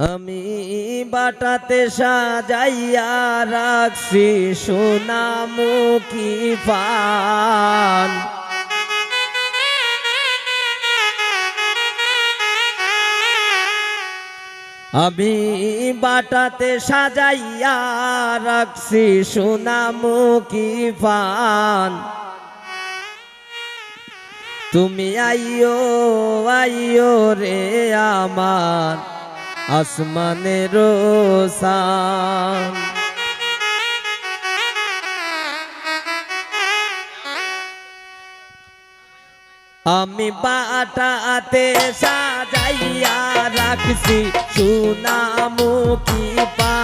আমি বাটাতে সাজাইয়া রাখছি সোনামুখী পান। আমি বাটাতে সাজাইয়া রাখছি সোনামুখী পান। তুমি আইও আইও রে আমার। আসমানের সান। আমি বাটাতে সাজাইয়া রাখছি সুনামুখী পান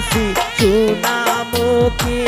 রাখছি সুনামুখী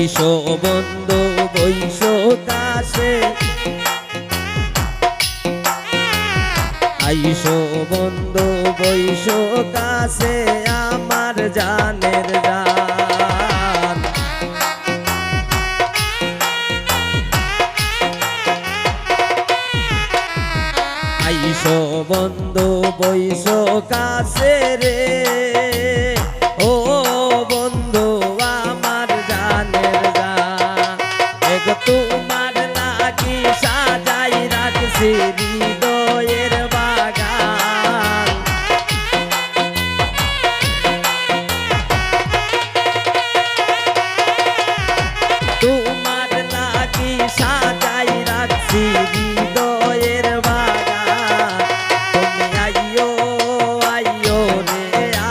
আইসো বন্ধু বৈশ কাছে আইসো বন্ধু বৈশ কাছে আমার জানের জান। বন্ধু বৈশ কাছে রে। হৃদয়ের বাগান। তোমার লাগি সাজাই রাখছি হৃদয়ের বাগান। তুমি আইও আইও রে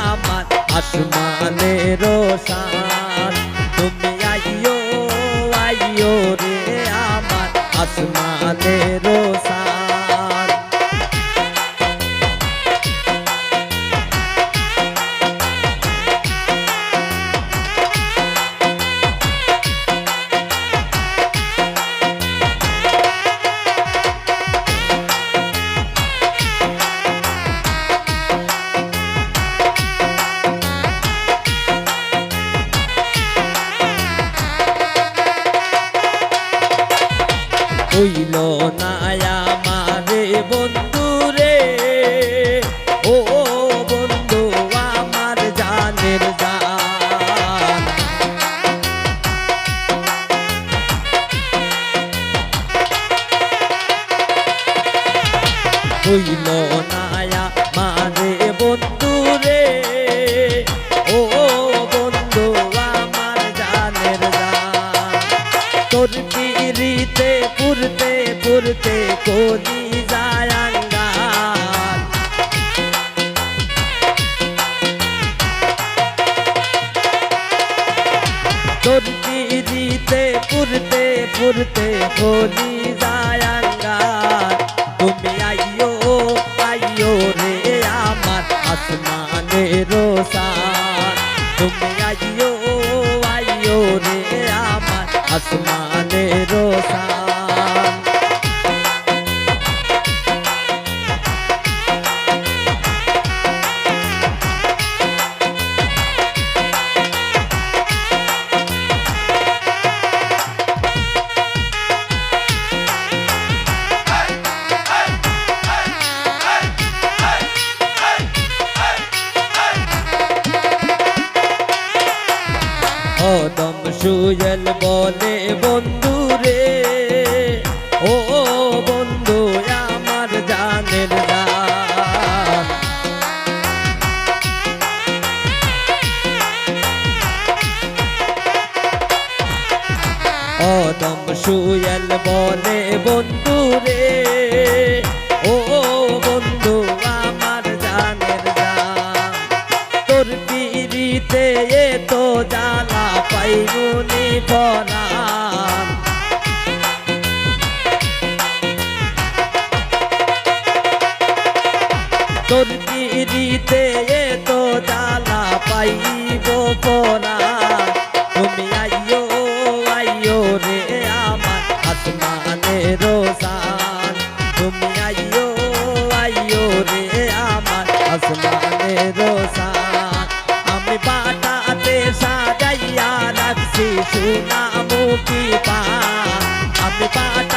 আমার আসমানের সান তুমি আইও আইও রে আমার আসমানের হইল না কোনি যায় আঙ্গাল তুমি আইও আইও রে আমার আসমানের সান তুমি আইও আইও রে আমার আসমানের সান সুজল বলে বন্ধু রে ও বন্ধু আমার জানের জান অদম বলে বন্ধু রে পাইমুনি পরাণ তোর তো জ্বালা পাইব পরাণ তুমি আইয়ো আইয়ো রে আমার আসমানে রোসান তুমি আইয়ো আইয়ো রে আমার আসমানে রোসান সুনামুখী পান আমি বাটাতে